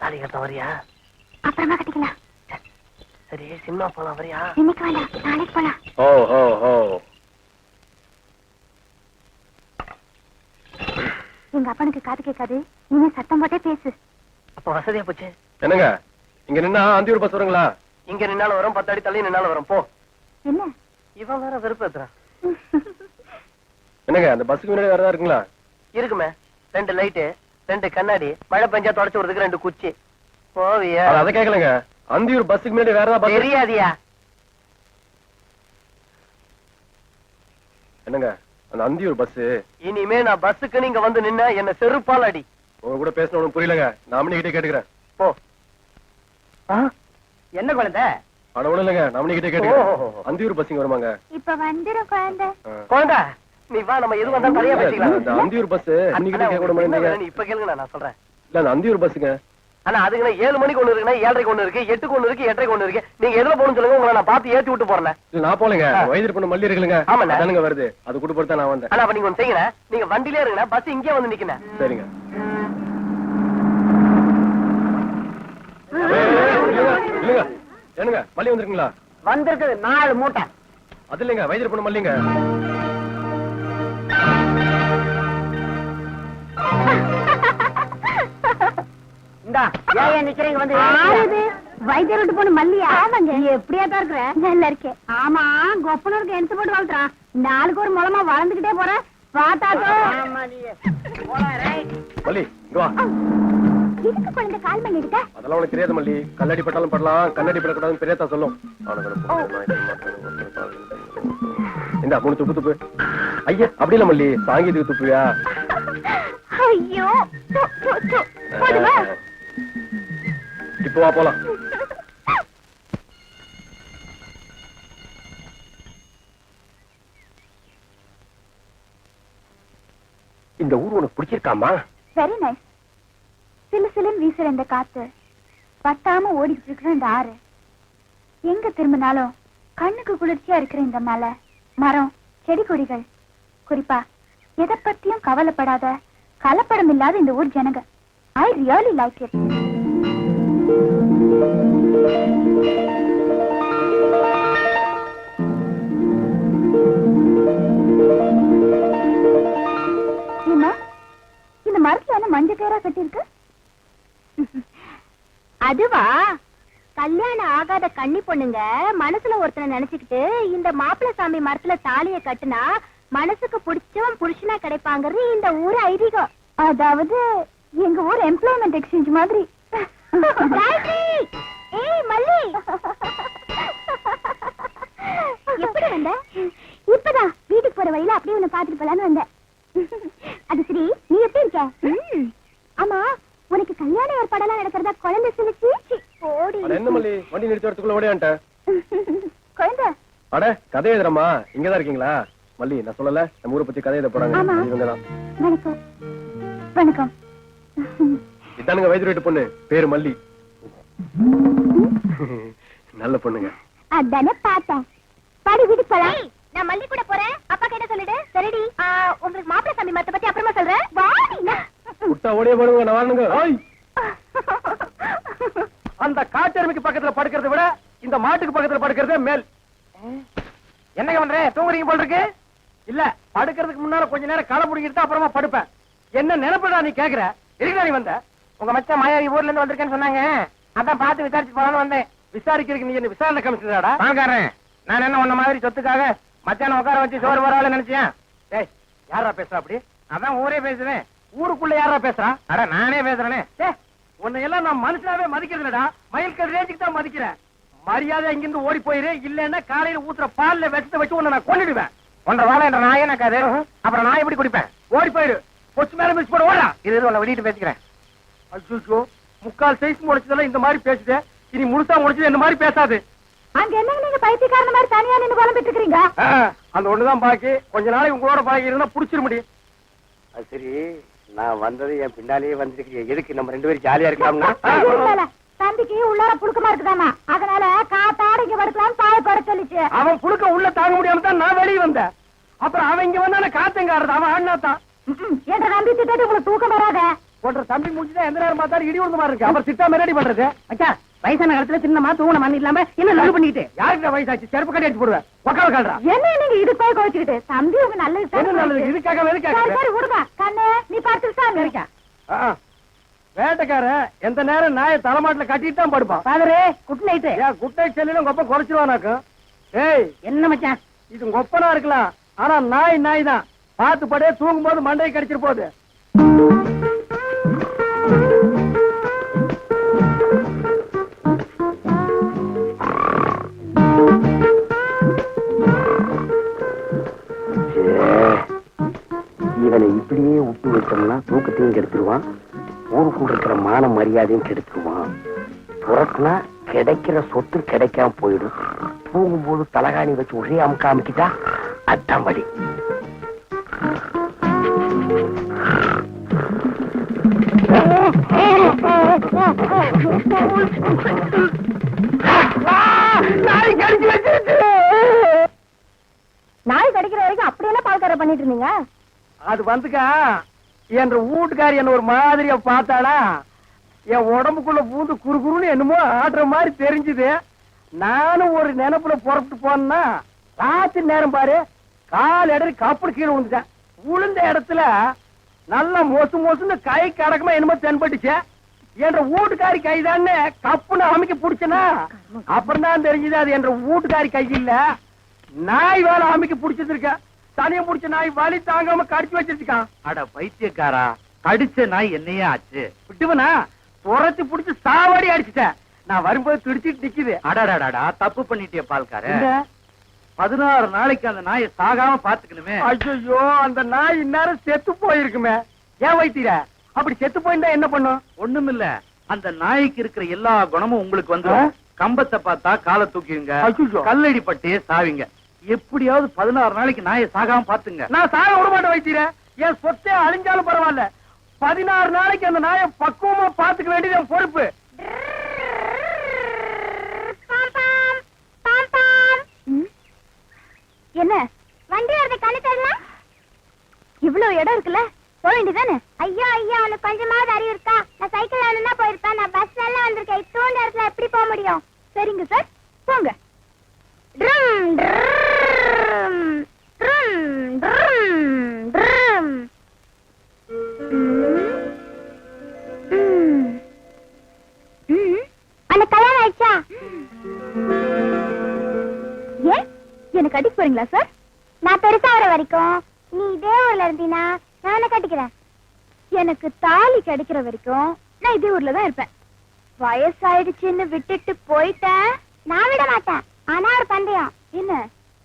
தாலி கட்ட வரியா? அப்புறமா கட்டிக்கலாம். சரி சினிமா போலாம் வரியா? இன்னைக்கு வேண்டாம் நாளைக்கு போலாம். ஓ ஓ ஓ எங்க அப்பனுக்கு காது கேட்காது. சத்தம் போட்டே பேசு. அப்ப வசதியா போச்சு? என்னங்க? இங்க நின்னா அந்தியூர் பஸ் வருங்களா? இங்க நின்னாலும் வரும் பத்து அடி தள்ளி நின்னாலும் வரும். போ. என்ன? இவன் வேற வெறுப்பேத்துறான் என்னங்க அந்த பஸ்ஸுக்கு முன்னாடி இருக்குங்களா? இருக்குமே. ரெண்டு லைட்டு. ரெண்டு கண்ணாடி மழை பெஞ்சா தொடச்சு விடுறதுக்கு ரெண்டு குச்சி. போவியா? அது அதை கேட்கலங்க அந்தியூர் பஸ்ஸுக்கு முன்னாடி வேற ஏதாவது தெரியாதியா? என்னங்க? அந்த அந்தியூர் பஸ் இனிமே நான் பஸ்ஸுக்கு நீங்க வந்து நின்னா என்ன செருப்பால் அடி உங்க கூட பேசணும் புரியலங்க. நாமனி கிட்டே கேட்டுக்கிறேன். போ. என்ன குழந்தை? அட ஒண்ணும் இல்லைங்க. நாமனி கிட்டே. கேட்டுக்கிறேன். அந்தியூர் பஸ் இங்க வருமாங்க. இப்ப வந்துரும் குழந்தை. குழந்தை நீ வா நம்ம எது வந்தாலும் தனியா பேசிக்கலாம் அந்த அந்தியூர் பஸ் அன்னைக்கு கேட்க கூட மாட்டேங்க? இப்ப கேளுங்க நான் சொல்றேன். இல்ல அந்த அந்தியூர் பஸ்ஸுங்க. ஆனா அதுக்கு ஏழு மணிக்கு ஒண்ணு இருக்குன்னா ஏழரைக்கு ஒண்ணு இருக்கு எட்டுக்கு ஒண்ணு இருக்கு எட்டரைக்கு ஒண்ணு இருக்கு. நீங்க எதுல போகணும்னு சொல்லுங்க உங்களை நான் பார்த்து ஏத்தி விட்டு போறேன். இல்ல நான் போலங்க ஆ. வயது பொண்ணு மல்லி இருக்குல்லங்க. ஆமாண்ணே. அதானுங்க வருது. அது கூட பொறுத்தா நான் வந்தேன். ஆனா அப்ப நீங்க ஒண்ணு செய்யுங்க. நீங்க வண்டியிலே இருங்க பஸ் இங்கே வந்து நிக்கணும் சரிங்க. என்னங்க மல்லி வந்திருக்குங்களா? வந்திருக்குது நாலு மூட்டை. அது இல்லைங்க வயது பொண்ணு மல்லிங்க. இந்தா ஏன் நிக்கிறீங்க வந்து? ஆறுது வைத்தியர் விட்டு போன மல்லியா. ஆமாங்க. நீ எப்படியா தான் இருக்கிற? நல்லா இருக்கேன். ஆமா கொப்பனருக்கு எந்த போட்டு வளர்த்துறான் நாளுக்கு ஒரு மூலமா வளர்ந்துகிட்டே போற. பாத்தாக்கோ. மல்லி குழந்தை கால் அதெல்லாம் உனக்கு தெரியாது மல்லி. கல்லடி பட்டாலும் படலாம் கண்ணடி படக்கூடாதுன்னு பெரியத்தா சொல்லும் இந்த மூணு துப்பு துப்பு. ஐயா அப்படி இல்ல மல்லி. சாங்கீதுக்கு துப்புவியா? ஐயோ இப்போ வா போலாம். இந்த ஊர் உனக்கு பிடிச்சிருக்காமா? வெரி நைஸ் சில சிலுன்னு வீசுற இந்த காத்து. பத்தாம ஓடிட்டு இருக்கிற இந்த ஆறு. எங்க திரும்பினாலும் கண்ணுக்கு குளிர்ச்சியா இருக்கிற இந்த மலை. மரம் செடி கொடிகள் குறிப்பா எதை பத்தியும் கவலைப்படாத கலப்படம் இல்லாத இந்த ஊர் ஜனங்க. ஐ ரியலி லைக் இட் மஞ்ச கயிறா கட்டிருக்கு அதுவா? கல்யாணம் ஆகாத கன்னி பொண்ணுங்க மனசுல ஒருத்தனை நினைச்சுக்கிட்டு இந்த மாப்பிள்ளை சாமி மரத்துல தாலிய கட்டுனா மனசுக்கு பிடிச்சவன் புருஷனா கிடைப்பாங்கிறது இந்த ஊர் ஐதீகம். அதாவது எங்க ஊர் எம்ப்ளாய்மெண்ட் எக்ஸ்சேஞ்ச் மாதிரி. ஏய் மல்லி! எப்படி வந்த? இப்பதான் வீட்டுக்கு போற வழியில அப்படியே உன்னை பாத்துட்டு போலான்னு வந்தேன். அது சரி நீ எப்படி இருக்க? ஆமா உனக்கு கல்யாண ஏற்பாடெல்லாம் நடக்கிறதா குழந்தை சொல்லிச்சு? அட என்ன மல்லி? வண்டி நிறுத்தி வரத்துக்குள்ள ஓடியான்ட்ட குழந்தை? அட கதை எழுதுறமா இங்கதான் இருக்கீங்களா? மல்லி நான் சொல்லல. நம்ம ஊரை பத்தி கதை எழுத போறாங்க. வணக்கம். வணக்கம். இதானுங்க வயது வீட்டு பொண்ணு. பேரு மல்லி. நல்ல பொண்ணுங்க. அதானே பார்த்தேன். பாடி போலாம். நான் மல்லி கூட போறேன். அப்பா கிட்ட சொல்லிடு சரிடி. உங்களுக்கு மாப்பிள்ளை சாமி மத்த பத்தி அப்புறமா சொல்றேன். வாடி. விட்டா ஓடியே போடுங்க நான் வரணுங்க. ஓய். அந்த காட்டெருமைக்கு பக்கத்துல படுக்கிறத விட இந்த மாட்டுக்கு பக்கத்துல படுக்கிறதே மேல். என்னங்க பண்றேன் தூங்குறீங்க போல இருக்கு. இல்ல படுக்கிறதுக்கு முன்னால கொஞ்ச நேரம் களை முடிக்கிட்டு அப்புறமா படுப்பேன். என்ன நினைப்படா நீ கேக்குற? எதுக்குடா நீ வந்த? உங்க மச்சான் மாயாவி ஊர்ல இருந்து வந்திருக்கேன்னு சொன்னாங்க. அதான் பார்த்து விசாரிச்சு போலான்னு வந்தேன். விசாரிக்கிறதுக்கு நீ என்ன விசாரணை கமிஷனராடா? பாக்காரன் நான் என்ன உன்ன மாதிரி சொத்துக்காக மச்சான உட்கார வச்சு சோறு வரால நினைச்சேன் ஏய் யாரா பேசுறா அப்படி? அதான் ஊரே பேசுறேன் ஊருக்குள்ள யாரா பேசுறா? அட நானே பேசுறேனே. உன்னை எல்லாம் நான் மனுஷனாவே மதிக்கிறதுலடா. மயில் கல் ரேஞ்சுக்கு தான் மதிக்கிறேன். மரியாதை இங்கிருந்து ஓடி போயிரு. இல்லன்னா காலையில ஊத்துற பால்ல விஷத்தை வச்சு உன்னை நான் கொன்னுடுவேன். ஒன்றரை வாழை என்ற நாயே நக்காது அப்புறம் நான் எப்படி குடிப்பேன்? ஓடி போயிடு பொச்சு மேல மிஸ் போட ஓடா. இது உன்னை வெளியிட்டு பேசிக்கிறேன். அச்சோ முக்கால் சைஸ் முடிச்சதெல்லாம் இந்த மாதிரி பேசுது. இனி முழுசா முடிச்சது இந்த மாதிரி பேசாது. அங்க என்னங்க நீங்க பைத்தியக்காரன மாதிரி தனியா நின்னு குழம்பிட்டு இருக்கீங்க ஆ, அந்த ஒண்ணுதான் பாக்கி. கொஞ்ச நாளைக்கு உங்களோட பாக்கி இருந்தா புடிச்சிட முடியும். அது சரி நான் வந்தது என் பின்னாலேயே வந்துருக்கு எதுக்கு நம்ம ரெண்டு பேரும் ஜாலியா இருக்கலாம்னா? தம்பிக்கு உள்ளார புழுக்கமா இருக்குதாமா அதனால காத்தாட இங்க படுக்கலாம்னு பாய பட சொல்லிச்சு. அவன் புழுக்க உள்ள தாங்க முடியாம தான் நான் வெளியே வந்தேன். அப்புறம் அவன் இங்க வந்தான காத்தங்காடுறது அவன் அண்ணா தான் என்ற நம்பி திட்டு உங்களுக்கு தூக்கம் வராத? போன்ற தம்பி முடிச்சுதான் எந்த நேரம் பார்த்தாலும் இடி விழுந்த மாதிரி இருக்கு. அப்புறம் சித்தாம ரெடி பண்றது. மச்சான் வயசான காலத்துல சின்னமா தூங்கின மண் இல்லாம என்ன நல்ல பண்ணிட்டு யாருக்கு வயசாச்சு? செருப்பு கட்டி அடிச்சு போடுவேன். கால்றா என்ன நீங்க இது போய் கோச்சுக்கிட்டு தம்பி உங்க நல்லது என்ன நல்லது? இதுக்காக சரி விடுங்க கண்ணு நீ பார்த்து சாமி இருக்கா. வேட்டைக்காரன் எந்த நேரம் நாயை தலைமாட்டுல கட்டிட்டு தான் படுப்பான். பாதரே குட் நைட்டு ஏன் குட்டை செல்லிலும் கொப்ப குறைச்சிருவானாக்கும். ஏய் என்ன மச்சான்? இது கொப்பனா இருக்கலாம். ஆனா நாய் நாய் தான். பார்த்து படே தூங்கும் போது மண்டையை கடிச்சிட்டு போகுது. மரியாதையும் கெடுத்துருவான் புறத்துனா கிடைக்கிற சொத்து கிடைக்காம போயிடும் தூங்கும்போது தலகாணி வச்சு ஒரே அமுக்க அமுக்கிட்டா அதான் வழி நாய் கடிச்சு வச்சிருச்சு. நாய் கடிக்கிற வரைக்கும் அப்படியெல்லாம் பால்கார பண்ணிட்டு இருந்தீங்க? அது வந்துக்கா என்ற வீட்டுக்காரி என்ன ஒரு மாதிரியா பார்த்தாளா? என் உடம்புக்குள்ள பூந்து குறுகுறுன்னு என்னமோ ஆடுற மாதிரி தெரிஞ்சுது. நானும் ஒரு நினைப்புல புறப்பட்டு போனா ராத்திரி நேரம் பாரு கால் இடறி கப்புனு கீழே விழுந்துட்டேன். விழுந்த இடத்துல நல்லா மோசு மொசுன்னு கை கடக்கமா என்னமோ தென்பட்டுச்சு. என்ற வீட்டுக்காரி கைதான்னு கப்புன்னு அமைக்க புடிச்சனா அப்புறம் தான் தெரிஞ்சது அது என்ற வீட்டுக்காரி கை இல்ல. நாய் வேலை அமைக்க புடிச்சிருக்க தனியா பிடிச்ச நாய் வலி தாங்காம கடிச்சு வச்சிருக்கான் அட பைத்தியக்காரா கடிச்ச நாய் என்னையே ஆச்சு. விட்டுவனா? துரத்தி புடிச்சு சாவாடி அடிச்சுட்டேன் நான் வரும்போது துடிச்சிட்டு நிக்குது. அடடடடா தப்பு பண்ணிட்டிய பால்கார. என்ன? பதினாறு நாளைக்கு அந்த நாயை சாகாம பாத்துக்கணுமே ஐயோ அந்த நாய் இந்நேரம் செத்து போயிருக்குமே. ஏன் வைத்தீர அப்படி செத்து போயிருந்தா என்ன பண்ணும்? ஒண்ணுமில்ல. அந்த நாய்க்கு இருக்கிற எல்லா குணமும் உங்களுக்கு வந்துரும். ஆ? கம்பத்தை பார்த்தா காலை தூக்கிடுங்க. கல்லடி பட்டே சாவிங்க. எப்படியாவது பதினாறு நாளைக்கு நாயை சாகாம பாத்துங்க நான் சாக விட மாட்டேன் வைத்தீர என் சொத்தே அழிஞ்சாலும் பரவாயில்ல. பதினாறு நாளைக்கு அந்த நாயை பக்குவமா பாத்துக்க வேண்டியது என் பொறுப்பு. என்ன? வண்டி வரத கழுத்தடலாம் இவ்வளவு இடம் இருக்குல்ல? போக வேண்டியதானே ஐயோ ஐயோ உனக்கு கொஞ்சமாவது அறிவு இருக்கா? நான் சைக்கிள் வேணும்னா போயிருப்பேன். நான் பஸ் எல்லாம் வந்திருக்கேன். இத்தோண்ட இடத்துல எப்படி போக முடியும்? சரிங்க சார் போங்க. ட்ரும், ட்ரும், எனக்கு அடிக்க போறீங்களா சார் நான் பெருசா வர வரைக்கும் நீ இதே ஊர்ல இருந்தீனா நான் கட்டிக்கிறேன்? எனக்கு தாலி கிடைக்கிற வரைக்கும் நான் இதே ஊர்ல தான் இருப்பேன். வயசாயிடுச்சுன்னு விட்டுட்டு போயிட்டேன். நான் விட மாட்டேன். ஆனா ஒரு பந்தயம். என்ன?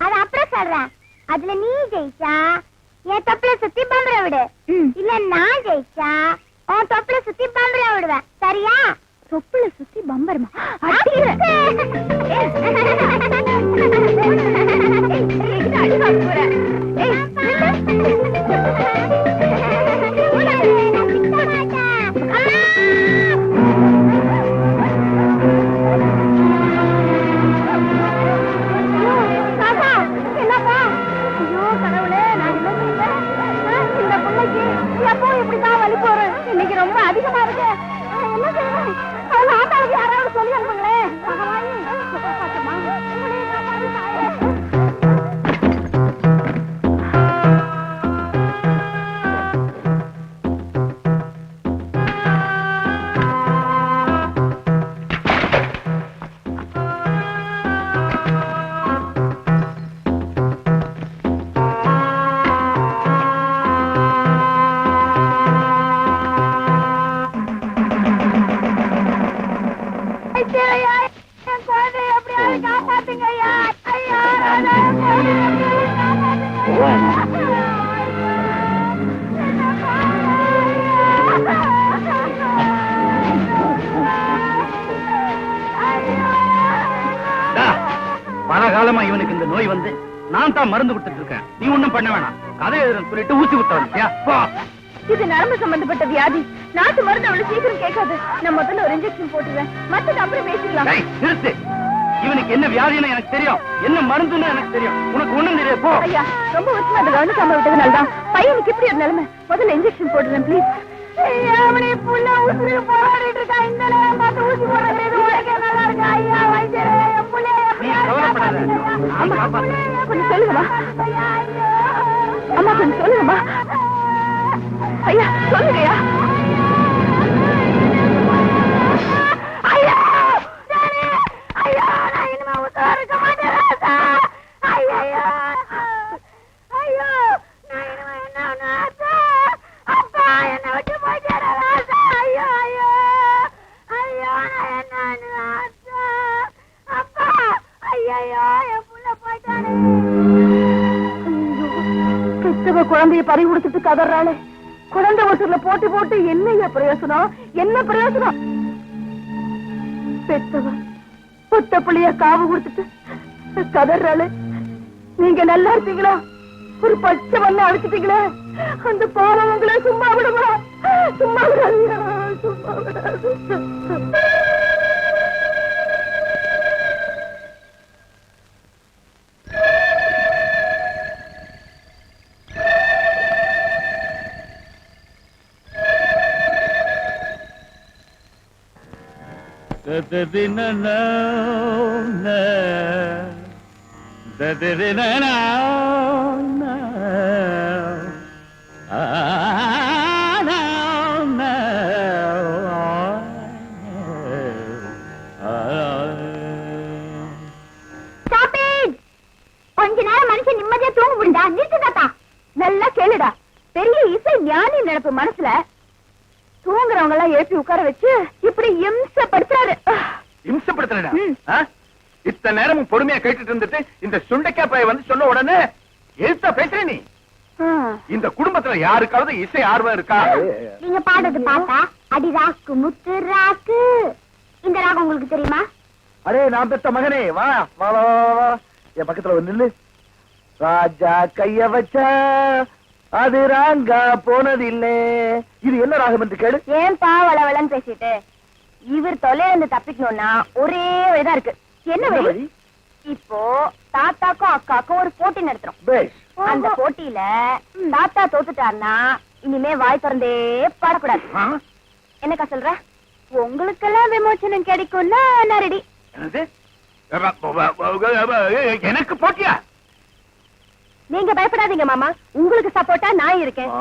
அது அப்புறம் சொல்றேன். அதுல நீ ஜெயிச்சா என் தொப்புல சுத்தி பம்பர விடு. இல்ல நான் ஜெயிச்சா உன் தொப்புல சுத்தி பம்பர விடுவேன். சரியா? தொப்புல சுத்தி பம்பரமா? இன்னைக்கு ரொம்ப அதிகமா இருக்கு. என்ன செய்வேன்? அவங்க ஆட்டாவுக்கு யாராவது சொல்லி காலமா இவனுக்கு இந்த நோய் வந்து நான் தான் மருந்து கொடுத்துட்டு இருக்கேன். நீ ஒண்ணும் பண்ண வேணாம். கதை எழுதுறேன்னு சொல்லிட்டு ஊசி? போ. இது நரம்பு சம்பந்தப்பட்ட வியாதி. நாட்டு மருந்து அவ்வளவு சீக்கிரம் கேட்காது. நான் முதல்ல ஒரு இன்ஜெக்ஷன் போட்டுறேன் மத்தது அப்புறம் பேசிக்கலாம். நிறுத்து. இவனுக்கு என்ன வியாதின்னு எனக்கு தெரியும். என்ன மருந்துன்னு எனக்கு தெரியும். உனக்கு ஒண்ணும் தெரியாது. போ. ஐயா ரொம்ப வருஷமா அதை கவனிக்காம விட்டதுனால தான் பையனுக்கு இப்படி ஒரு நிலைமை. முதல்ல இன்ஜெக்ஷன் போடுறேன் ப்ளீஸ் அவனை புள்ள உசுருக்கு போராடிட்டு இருக்கா. இந்த நேரம் பார்த்து ஊசி போடுறது உனக்கே நல்லா இருக்கா? ஐயா வைத்தியரே. கொஞ்சம் சொல்லுங்கம்மா. அம்மா கொஞ்சம் சொல்லுங்கம்மா. ஐயா சொல்லுங்கய்யா. குழந்தை போட்டு போட்டி போட்டு என்னையா பிரயோசனம்? என்ன பிரயோசனம்? பெத்தவ புத்த புள்ளைய காவு கொடுத்துட்டு கதறாளே. நீங்க நல்லா இருப்பீங்களா ஒரு பச்சை மண்ணை அழைச்சிட்டீங்களே அந்த பாவம் உங்களை சும்மா விடுமா? சும்மா விடாதீங்க. சும்மா விடாது கொஞ்ச நேரம் மனுஷன் நிம்மதியா தூங்க முடிந்தா நிறுத்து தாத்தா. நல்லா கேளுடா. பெரிய இசை ஞானி நினைப்பு மனசுல தூங்குறவங்க எல்லாம் எழுப்பி உட்கார வச்சு இப்படி இம்சப்படுத்துறாரு. இம்சப்படுத்துறா. இத்தனை நேரமும் பொறுமையா கேட்டுட்டு இருந்துட்டு இந்த சுண்டைக்காய் பைய வந்து சொன்ன உடனே எழுத்தா பேசுற நீ. இந்த குடும்பத்துல யாருக்காவது இசை ஆர்வம் இருக்கா? நீங்க பாடுறது பார்த்தா அடி ராக்கு முத்து ராக்கு. இந்த ராகம் உங்களுக்கு தெரியுமா? அடே நான் பெத்த மகனே வா வா வா. என் பக்கத்துல வந்து நில்லு. ராஜா கைய வச்சா அது ராங்கா போனதில்லை. இது என்ன ராகம் என்று கேளு. ஏன்பா வளவளன்னு பேசிட்டு? இவர் தொல்லையில இருந்து தப்பிக்கணும்னா ஒரே வழிதான் இருக்கு. என்ன வழி? இப்போ தாத்தாக்கும் அக்காக்கும் ஒரு போட்டி நடத்துறோம் அந்த போட்டியில தாத்தா தோத்துட்டாருன்னா இனிமே வாய் திறந்தே பாடக்கூடாது? என்னக்கா சொல்ற? உங்களுக்கெல்லாம் விமோச்சனம் கிடைக்கும்னா நான் ரெடி? எனக்கு போட்டியா? நீங்க பயப்படாதீங்க மாமா. உங்களுக்கு சப்போர்ட்டா நான் இருக்கேன்.